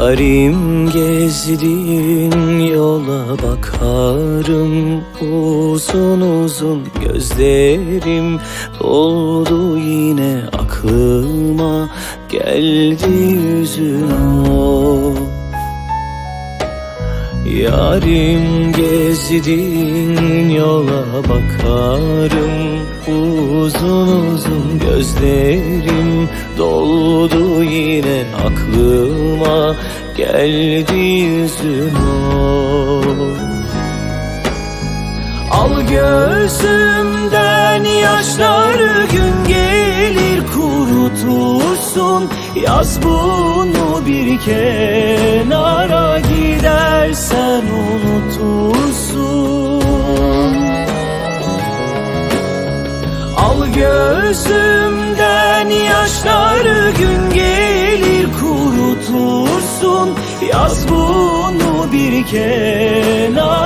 Yarim gezdiğin yola bakarım. Uzun uzun gözlerim doldu yine aklıma. Geldi yüzün o. Yarim gezdiğin yola bakarım Uzun uzun gözlerim doldu yine aklıma Geldi yüzün o Al gözümden yaşları gün gelir kurutursun. Yaz bunu bir kenara gidersen unutursun gözümden yaşları gün gelir kurutursun Yaz bunu bir kenara